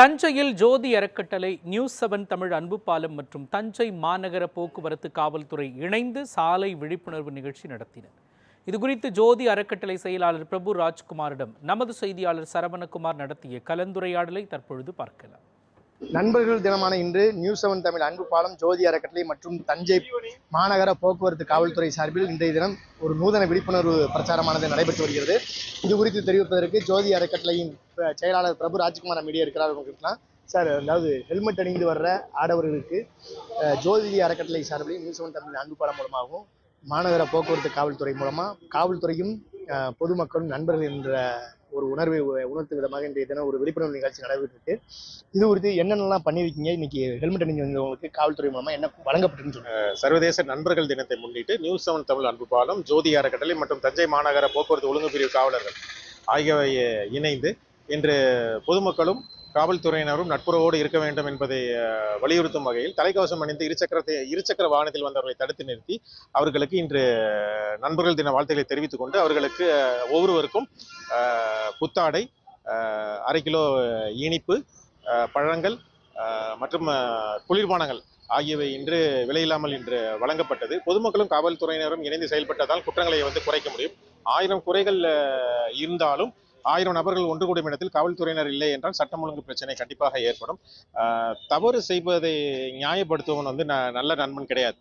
தஞ்சையில் ஜோதி அறக்கட்டளை news seven Tamil அன்பு பாலம் மற்றும் தஞ்சை மாநகர போக்குவரத்து காவல்துறை இணைந்து சாலை விழிப்புணர்வு நிகழ்ச்சி நடத்தினர். இதுகுறித்து ஜோதி அறக்கட்டளை செயலாளர் பிரபு ராஜ்குமாரிடம் நமது செய்தியாளர் சரவணகுமார் நடத்திய கலந்துரையாடலை தற்பொழுது பார்க்கலாம். நண்பர்கள் தினமான இன்று நியூஸ் செவன் தமிழ் அன்பு பாலம் ஜோதி அறக்கட்டளை மற்றும் தஞ்சை மாநகர போக்குவரத்து காவல்துறை சார்பில் இன்றைய தினம் ஒரு நூதன விழிப்புணர்வு பிரச்சாரமானது நடைபெற்று வருகிறது. இது குறித்து தெரிவிப்பதற்கு ஜோதி அறக்கட்டளையின் செயலாளர் பிரபு ராஜ்குமார் மீடியா இருக்கிறார். உங்களுக்குலாம் சார் அதாவது ஹெல்மெட் அணிந்து வர்ற ஆடவர்களுக்கு ஜோதி அறக்கட்டளை சார்பில் நியூஸ் செவன் தமிழ் அன்பு பாலம் மூலமாகவும் மாநகர போக்குவரத்து காவல்துறை மூலமாக காவல்துறையும் பொதுமக்களும் நண்பர்கள் என்ற ஒரு உணர்வை உ- உணர்த்தும் விதமாக இன்றைய தினம் ஒரு விழிப்புணர்வு நிகழ்ச்சி நடைபெற்றிருக்கு இது குறித்து என்னென்னலாம் பண்ணியிருக்கீங்க? இன்னைக்கு ஹெல்மெட் அணிஞ்சு வந்தவங்களுக்கு காவல்துறை மூலமா என்ன வழங்கப்பட்டுன்னு சொன்னாங்க சர்வதேச நண்பர்கள் தினத்தை முன்னிட்டு நியூஸ் செவன் தமிழ் அன்பு பாலம் ஜோதி அறக்கட்டளை மற்றும் தஞ்சை மாநகர போக்குவரத்து ஒழுங்கு பிரிவு காவலர்கள் ஆகியவை இணைந்து இன்று பொதுமக்களும் காவல்துறையினரும் நட்புறவோடு இருக்க வேண்டும் என்பதை வலியுறுத்தும் வகையில் தலைக்கவசம் அணிந்து இருசக்கரத்தை இருசக்கர வாகனத்தில் வந்தவர்களை தடுத்து நிறுத்தி அவர்களுக்கு இன்று நண்பர்கள் தின வாழ்த்துக்களை தெரிவித்துக் கொண்டு அவர்களுக்கு ஒவ்வொருவருக்கும் புத்தாடை அரை கிலோ இனிப்பு பழங்கள் மற்றும் குளிர்பானங்கள் ஆகியவை இன்று விலையில்லாமல் இன்று வழங்கப்பட்டது. பொதுமக்களும் காவல்துறையினரும் இணைந்து செயல்பட்டதால் குற்றங்களை வந்து குறைக்க முடியும். ஆயிரம் குறைகள் இருந்தாலும் ஆயிரம் நபர்கள் ஒன்று கூடும் இடத்தில் காவல்துறையினர் இல்லை என்றால் சட்டம் ஒழுங்கு பிரச்சனை கண்டிப்பாக ஏற்படும். தவறு செய்வதை நியாயப்படுத்துவன் வந்து ந- நல்ல நண்பன் கிடையாது.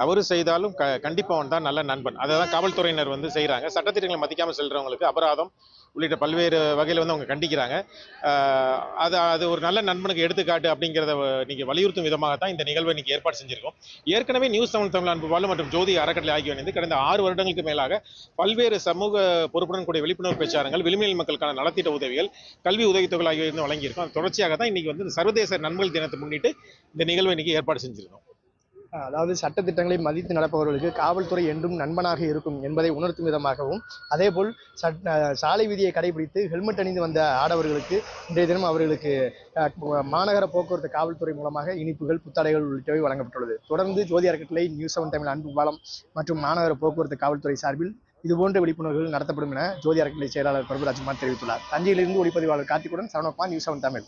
தவறு செய்தாலும் க கண்டிப்பவன் தான் நல்ல நண்பன். அதை தான் காவல்துறையினர் வந்து செய்கிறாங்க சட்டத்திட்டங்களை மதிக்காமல் செல்றவங்களுக்கு அபராதம் உள்ளிட்ட பல்வேறு வகையில் வந்து அவங்க கண்டிக்கிறாங்க. அது அது ஒரு நல்ல நண்பனுக்கு எடுத்துக்காட்டு அப்படிங்கிறத நீங்கள் வலியுறுத்தும் விதமாக தான் இந்த நிகழ்வை இன்றைக்கி ஏற்பாடு செஞ்சிருக்கோம். ஏற்கனவே நியூஸ் தமிழ் தமிழ் அன்புபாலு மற்றும் ஜோதி அறக்கட்டளை ஆகிய இணைந்து கடந்த ஆறு வருடங்களுக்கு மேலாக பல்வேறு சமூக பொறுப்புடன் கூடிய விழிப்புணர்வு பிரச்சாரங்கள் விளிம்புநிலை மக்களுக்கான நலத்திட்ட உதவிகள் கல்வி உதவித்தொகை ஆகியவை வந்து வழங்கியிருக்கோம். தொடர்ச்சியாக தான் இன்னைக்கு வந்து சர்வதேச நண்பர்கள் தினத்தை முன்னிட்டு இந்த நிகழ்வை இன்னைக்கு ஏற்பாடு செஞ்சிருக்கோம். அதாவது சட்டத்திட்டங்களை மதித்து நடப்பவர்களுக்கு காவல்துறை என்றும் நண்பனாக இருக்கும் என்பதை உணர்த்தும் விதமாகவும் அதேபோல் சட் அஹ், சாலை விதியை கடைபிடித்து ஹெல்மெட் அணிந்து வந்த ஆடவர்களுக்கு இன்றைய தினம் அவர்களுக்கு மாநகர போக்குவரத்து காவல்துறை மூலமாக இனிப்புகள் புத்தாடைகள் உள்ளிட்டவை வழங்கப்பட்டுள்ளது. தொடர்ந்து ஜோதி அறக்கட்டளை நியூஸ் செவன் தமிழ் அன்பு பாலம் மற்றும் மாநகர போக்குவரத்து காவல்துறை சார்பில் இதுபோன்ற விழிப்புணர்வுகள் நடத்தப்படும் என ஜோதி அறக்கட்டளை செயலாளர் பிரபு ராஜ்குமார் தெரிவித்துள்ளார். தஞ்சையிலிருந்து ஒளிப்பதிவாளர் கார்த்திகுடன் சரவணகுமார் நியூஸ் செவன் தமிழ்.